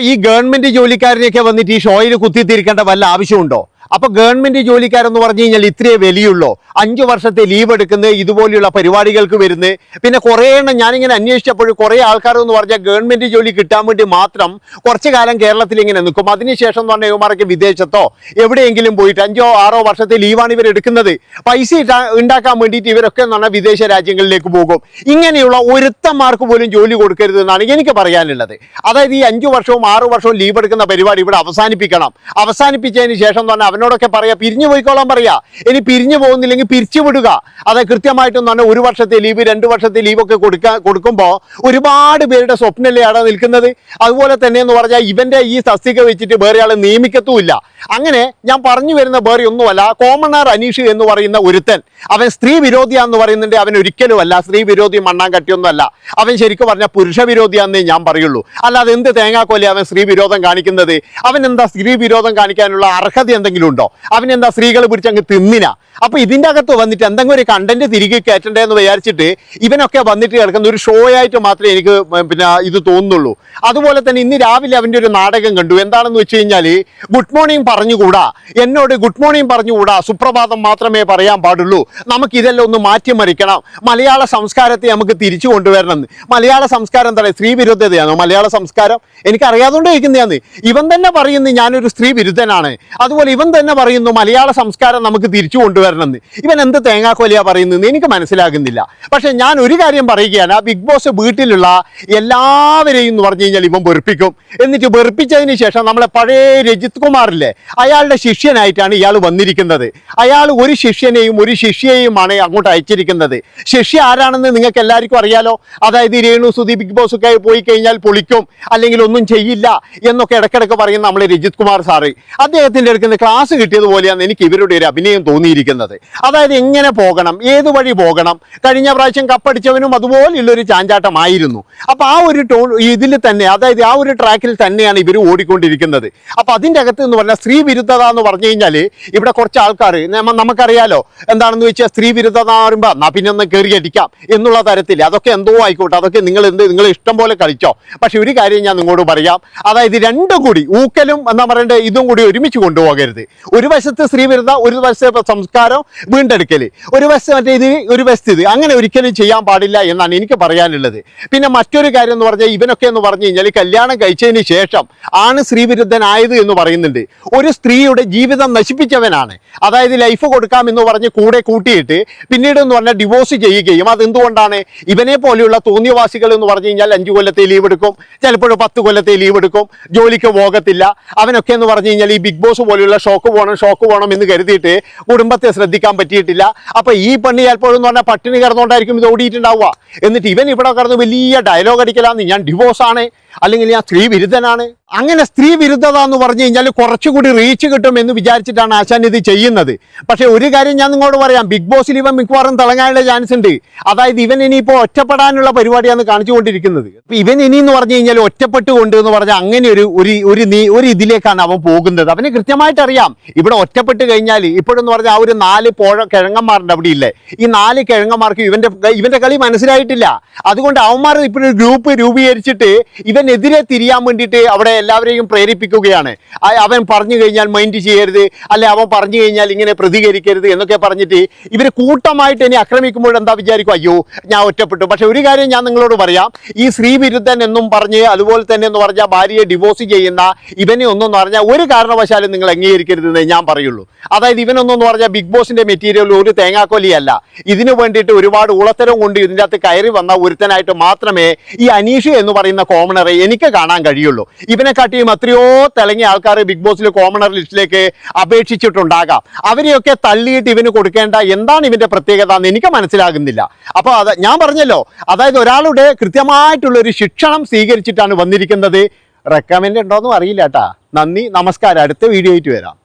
ഈ ഗവൺമെന്റ് ജോലിക്കാരനെയൊക്കെ വന്നിട്ട് ഈ ഷോയിൽ കുത്തിത്തിരിക്കേണ്ട വല്ല ആവശ്യമുണ്ടോ? അപ്പൊ ഗവൺമെന്റ് ജോലിക്കാരെന്ന് പറഞ്ഞു കഴിഞ്ഞാൽ ഇത്രയേ വലിയുള്ളൂ. അഞ്ചു വർഷത്തെ ലീവ് എടുക്കുന്നത് ഇതുപോലെയുള്ള പരിപാടികൾക്ക് വരുന്നത് പിന്നെ കുറേ എണ്ണം ഞാനിങ്ങനെ അന്വേഷിച്ചപ്പോൾ കുറേ ആൾക്കാർ എന്ന് പറഞ്ഞാൽ ഗവൺമെന്റ് ജോലി കിട്ടാൻ വേണ്ടി മാത്രം കുറച്ചു കാലം കേരളത്തിൽ ഇങ്ങനെ നിൽക്കും. അതിനുശേഷം എന്ന് പറഞ്ഞാൽ ഇവന്മാരൊക്കെ വിദേശത്തോ എവിടെയെങ്കിലും പോയിട്ട് അഞ്ചോ ആറോ വർഷത്തെ ലീവാണ് ഇവർ എടുക്കുന്നത്. പൈസ ഉണ്ടാക്കാൻ വേണ്ടിയിട്ട് ഇവരൊക്കെ എന്ന് പറഞ്ഞാൽ വിദേശ രാജ്യങ്ങളിലേക്ക് പോകും. ഇങ്ങനെയുള്ള ഒരുത്തന്മാർക്ക് പോലും ജോലി കൊടുക്കരുത് എന്നാണ് എനിക്ക് പറയാനുള്ളത്. അതായത് ഈ അഞ്ചു വർഷവും ആറു വർഷവും ലീവ് എടുക്കുന്ന പരിപാടി ഇവിടെ അവസാനിപ്പിക്കണം. അവസാനിപ്പിച്ചതിന് ശേഷം പറഞ്ഞാൽ അവനോടൊക്കെ പറയാ പിരിഞ്ഞു പോയിക്കോളാൻ പറയാ. ഇനി പിരിഞ്ഞു പോകുന്നില്ലെങ്കിൽ പിരിച്ചു വിടുക അത് കൃത്യമായിട്ടും പറഞ്ഞാൽ ഒരു വർഷത്തെ ലീവ് രണ്ട് വർഷത്തെ ലീവ് ഒക്കെ കൊടുക്കാൻ കൊടുക്കുമ്പോൾ ഒരുപാട് പേരുടെ സ്വപ്നല്ലേ അവിടെ നിൽക്കുന്നത്. അതുപോലെ തന്നെ എന്ന് പറഞ്ഞാൽ ഇവന്റെ ഈ തസ്തിക വെച്ചിട്ട് വേറെ ആളെ നിയമിക്കത്തുമില്ല. അങ്ങനെ ഞാൻ പറഞ്ഞു വരുന്ന വേറെ ഒന്നുമല്ല. കോമണർ അനീഷ് എന്ന് പറയുന്ന ഒരുത്തൻ. അവൻ സ്ത്രീ വിരോധിയാന്ന് പറയുന്നുണ്ട്. അവൻ ഒരിക്കലുമല്ല. സ്ത്രീ വിരോധി മണ്ണാൻ കട്ടിയൊന്നുമല്ല. അവൻ ശരിക്കും പറഞ്ഞാൽ പുരുഷ വിരോധിയാന്നേ ഞാൻ പറയുള്ളൂ. അല്ലാതെ എന്ത് തേങ്ങാക്കൊല്ലേ അവൻ സ്ത്രീ വിരോധം കാണിക്കുന്നത്? അവൻ എന്താ സ്ത്രീ വിരോധം കാണിക്കാനുള്ള അർഹത എന്തെങ്കിലും ഉണ്ടോ? അവൻ എന്താ സ്ത്രീകൾ പിടിച്ച് അങ്ങ് തിന്നിന? അപ്പൊ ഇതിന്റെ അകത്ത് വന്നിട്ട് എന്തെങ്കിലും ഒരു കണ്ടന്റ് തിരികെ കയറ്റണ്ടേ എന്ന് വിചാരിച്ചിട്ട് ഇവനൊക്കെ വന്നിട്ട് കിടക്കുന്ന ഒരു ഷോ ആയിട്ട് മാത്രമേ എനിക്ക് പിന്നെ ഇത് തോന്നുന്നുള്ളൂ. അതുപോലെ തന്നെ ഇന്ന് രാവിലെ അവന്റെ ഒരു നാടകം കണ്ടു. എന്താണെന്ന് വെച്ച് കഴിഞ്ഞാൽ ഗുഡ് മോർണിംഗ് പറഞ്ഞുകൂടാ? എന്നോട് ഗുഡ് മോർണിംഗ് പറഞ്ഞുകൂടാ? സുപ്രഭാതം മാത്രമേ പറയാൻ പാടുള്ളൂ. നമുക്ക് ഇതെല്ലാം ഒന്ന് മാറ്റിമറിക്കണം മലയാള സംസ്കാരത്തെ നമുക്ക് തിരിച്ചു കൊണ്ടുവരണം. മലയാള സംസ്കാരം എന്താ സ്ത്രീ വിരുദ്ധതയാണോ മലയാള സംസ്കാരം? എനിക്ക് അറിയാതുകൊണ്ട് ചോദിക്കുന്നതാണ് ഇവൻ തന്നെ പറയുന്നു ഞാനൊരു സ്ത്രീ വിരുദ്ധനാണ്. അതുപോലെ ഇവൻ തന്നെ പറയുന്നു മലയാള സംസ്കാരം നമുക്ക് തിരിച്ചു കൊണ്ടുവരണം. എന്ന് ഇവൻ എന്ത് തേങ്ങാക്കോലിയാ പറയുന്നത് എനിക്ക് മനസ്സിലാകുന്നില്ല. പക്ഷേ ഞാൻ ഒരു കാര്യം പറയുകയാണ്. ബിഗ് ബോസ് വീട്ടിലുള്ള എല്ലാവരെയും എന്ന് പറഞ്ഞു കഴിഞ്ഞാൽ ഇവൻ വെറുപ്പിക്കും. എന്നിട്ട് വെറുപ്പിച്ചതിന് ശേഷം നമ്മളെ പഴയ രജിത് കുമാറില്ലേ അയാളുടെ ശിഷ്യനായിട്ടാണ് ഇയാൾ വന്നിരിക്കുന്നത്. അയാൾ ഒരു ശിഷ്യനെയും ഒരു ശിഷ്യയെയുമാണ് അങ്ങോട്ട് അയച്ചിരിക്കുന്നത്. ശിഷ്യ ആരാണെന്ന് നിങ്ങൾക്ക് എല്ലാവർക്കും അറിയാലോ? അതായത് രേണു സുധി ബിഗ് ബോസ് ഒക്കെ പോയി കഴിഞ്ഞാൽ പൊളിക്കും അല്ലെങ്കിൽ ഒന്നും ചെയ്യില്ല എന്നൊക്കെ ഇടയ്ക്കിടയ്ക്ക് പറയുന്ന നമ്മളെ രജിത് കുമാർ സാറ്. അദ്ദേഹത്തിന്റെ അടുക്കുന്ന ക്ലാസ് കിട്ടിയതുപോലെയാണ് എനിക്ക് ഇവരുടെ ഒരു അഭിനയം തോന്നിയിരിക്കുന്നത്. അതായത് എങ്ങനെ പോകണം ഏത് വഴി പോകണം കഴിഞ്ഞ പ്രാവശ്യം കപ്പടിച്ചവനും അതുപോലെയുള്ളൊരു ചാഞ്ചാട്ടമായിരുന്നു. അപ്പോൾ ആ ഒരു ടോൺ ഇതിൽ തന്നെ അതായത് ആ ഒരു ട്രാക്കിൽ തന്നെയാണ് ഇവർ ഓടിക്കൊണ്ടിരിക്കുന്നത്. അപ്പോൾ അതിന്റെ അകത്ത് എന്ന് പറഞ്ഞാൽ സ്ത്രീ വിരുദ്ധത എന്ന് പറഞ്ഞു കഴിഞ്ഞാൽ ഇവിടെ കുറച്ച് ആൾക്കാർ നമുക്കറിയാലോ എന്താണെന്ന് വെച്ചാൽ സ്ത്രീ വിരുദ്ധത എന്ന് പറയുമ്പോൾ എന്നാ പിന്നെ ഒന്ന് കയറി അടിക്കാം എന്നുള്ള തരത്തിൽ. അതൊക്കെ എന്തോ ആയിക്കോട്ടെ അതൊക്കെ നിങ്ങൾ എന്ത് നിങ്ങൾ ഇഷ്ടം പോലെ കളിച്ചോ. പക്ഷെ ഒരു കാര്യം ഞാൻ നിങ്ങളോട് പറയാം. അതായത് രണ്ടും കൂടി ഊക്കലും എന്താ പറയേണ്ടത് ഇതും കൂടി ഒരുമിച്ച് കൊണ്ടുപോകരുത്. ഒരു വശത്ത് സ്ത്രീ വിരുദ്ധ ഒരു വശത്തെ സംസ്കാരം വീണ്ടെടുക്കൽ ഒരു വശത്ത് മറ്റേ ഇത് ഒരു വശത്ത് ഇത്. അങ്ങനെ ഒരിക്കലും ചെയ്യാൻ പാടില്ല എന്നാണ് എനിക്ക് പറയാനുള്ളത്. പിന്നെ മറ്റൊരു കാര്യം എന്ന് പറഞ്ഞാൽ ഇവനൊക്കെ എന്ന് പറഞ്ഞു കഴിഞ്ഞാൽ കല്യാണം കഴിച്ചതിന് ശേഷം ആണ് സ്ത്രീ വിരുദ്ധനായത് എന്ന് പറയുന്നുണ്ട്. ഒരു സ്ത്രീയുടെ ജീവിതം നശിപ്പിച്ചവനാണ്. അതായത് ലൈഫ് കൊടുക്കാമെന്ന് പറഞ്ഞ് കൂടെ കൂട്ടിയിട്ട് പിന്നീട് എന്ന് പറഞ്ഞാൽ ഡിവോഴ്സ് ചെയ്യുകയും അതെന്തുകൊണ്ടാണ് ഇവനെ പോലെയുള്ള തോന്നിയവാസികൾ എന്ന് പറഞ്ഞു കഴിഞ്ഞാൽ അഞ്ചു കൊല്ലത്തെ ലീവ് എടുക്കും. ചിലപ്പോൾ പത്ത് കൊല്ലത്തെ ലീവ് എടുക്കും. ജോലിക്ക് പോകത്തില്ല. അവനൊക്കെ എന്ന് പറഞ്ഞു കഴിഞ്ഞാൽ ഈ ബിഗ് ബോസ് പോലെയുള്ള ഷോക്ക് പോകണം ഷോക്ക് പോകണം എന്ന് കരുതിയിട്ട് കുടുംബത്തെ ശ്രദ്ധിക്കാൻ പറ്റിയിട്ടില്ല. അപ്പൊ ഈ പെണ്ണ് ചിലപ്പോഴും എന്ന് പറഞ്ഞാൽ പട്ടിണി കിടന്നുകൊണ്ടായിരിക്കും ഇത് ഓടിയിട്ടുണ്ടാവുക. എന്നിട്ട് ഇവൻ ഇവിടെ കിടന്ന് വലിയ ഡയലോഗ് അടിക്കലാന്ന്. ഞാൻ ഡിവോഴ്സ് ആണ്. അല്ലെങ്കിൽ ഞാൻ സ്ത്രീ വിരുദ്ധനാണ്? അങ്ങനെ സ്ത്രീ വിരുദ്ധത എന്ന് പറഞ്ഞു കഴിഞ്ഞാൽ കുറച്ചുകൂടി റീച്ച് കിട്ടും എന്ന് വിചാരിച്ചിട്ടാണ് ആശാൻ ഇത് ചെയ്യുന്നത്. പക്ഷേ ഒരു കാര്യം ഞാൻ നിങ്ങളോട് പറയാം. ബിഗ് ബോസിൽ ഇവൻ മിക്കവാറും തിളങ്ങാനുള്ള ചാൻസ് ഉണ്ട്. അതായത് ഇവൻ ഇനിയിപ്പോൾ ഒറ്റപ്പെടാനുള്ള പരിപാടിയാണ് കാണിച്ചുകൊണ്ടിരിക്കുന്നത്. കൊണ്ടിരിക്കുന്നത് ഇവൻ ഇനി എന്ന് പറഞ്ഞു കഴിഞ്ഞാൽ ഒറ്റപ്പെട്ടുകൊണ്ട് എന്ന് പറഞ്ഞാൽ അങ്ങനെ ഒരു ഒരു ഒരു നീ ഒരു ഇതിലേക്കാണ് അവൻ പോകുന്നത്. അവന് കൃത്യമായിട്ട് അറിയാം. ഇവിടെ ഒറ്റപ്പെട്ട് കഴിഞ്ഞാൽ ഇപ്പോഴെന്ന് പറഞ്ഞാൽ ആ ഒരു നാല് പോഴ കിഴങ്ങന്മാരുണ്ട് അവിടെ ഇല്ലേ? ഈ നാല് കിഴങ്ങന്മാർക്ക് ഇവന്റെ ഇവന്റെ കളി മനസ്സിലായിട്ടില്ല. അതുകൊണ്ട് അവന്മാർ ഇപ്പോഴൊരു ഗ്രൂപ്പ് രൂപീകരിച്ചിട്ട് ഇവനെതിരെ തിരിയാൻ വേണ്ടിയിട്ട് അവിടെ എല്ലാവരെയും പ്രേരിപ്പിക്കുകയാണ്. അവൻ പറഞ്ഞു കഴിഞ്ഞാൽ മൈൻഡ് ചെയ്യരുത്. അല്ലെ അവൻ പറഞ്ഞു കഴിഞ്ഞാൽ ഇങ്ങനെ പ്രതികരിക്കരുത് എന്നൊക്കെ പറഞ്ഞിട്ട് ഇവർ കൂട്ടമായിട്ട് ഇനി ആക്രമിക്കുമ്പോൾ എന്താ വിചാരിക്കും? അയ്യോ ഞാൻ ഒറ്റപ്പെട്ടു. പക്ഷെ ഒരു കാര്യം ഞാൻ നിങ്ങളോട് പറയാം. ഈ സ്ത്രീ വിരുദ്ധൻ എന്നും പറഞ്ഞ് അതുപോലെ തന്നെ എന്ന് പറഞ്ഞാൽ ഭാര്യയെ ഡിവോഴ്സ് ചെയ്യുന്ന ഇവനെ ഒന്നും പറഞ്ഞാൽ ഒരു കാരണവശാലും നിങ്ങൾ അംഗീകരിക്കരുതെന്ന് ഞാൻ പറയുള്ളൂ. അതായത് ഇവനൊന്നും പറഞ്ഞാൽ ബിഗ് ബോസിന്റെ മെറ്റീരിയൽ ഒരു തേങ്ങാക്കൊലിയല്ല. ഇതിനു വേണ്ടിയിട്ട് ഒരുപാട് ഉളത്തരം കൊണ്ട് ഇതിന്റെ അകത്ത് കയറി വന്ന ഒരുത്തനായിട്ട് മാത്രമേ ഈ അനീഷ് എന്ന് പറയുന്ന കോമണറെ എനിക്ക് കാണാൻ കഴിയുള്ളൂ. ഇവനെ കാട്ടിയും എത്രയോ തിളങ്ങിയ ആൾക്കാർ ബിഗ് ബോസിൽ കോമണർ ലിസ്റ്റിലേക്ക് അപേക്ഷിച്ചിട്ടുണ്ടാകാം. അവരെയൊക്കെ തള്ളിയിട്ട് ഇവന് കൊടുക്കേണ്ട എന്താണ് ഇവന്റെ പ്രത്യേകത എന്ന് എനിക്ക് മനസ്സിലാകുന്നില്ല. അപ്പോൾ അത് ഞാൻ പറഞ്ഞല്ലോ അതായത് ഒരാളുടെ കൃത്യമായിട്ടുള്ള ഒരു ശിക്ഷണം സ്വീകരിച്ചിട്ടാണ് വന്നിരിക്കുന്നത്. റെക്കമെൻഡ് ഉണ്ടോയെന്നും അറിയില്ല കേട്ടാ നന്ദി നമസ്കാരം. അടുത്ത വീഡിയോ ആയിട്ട് വരാം.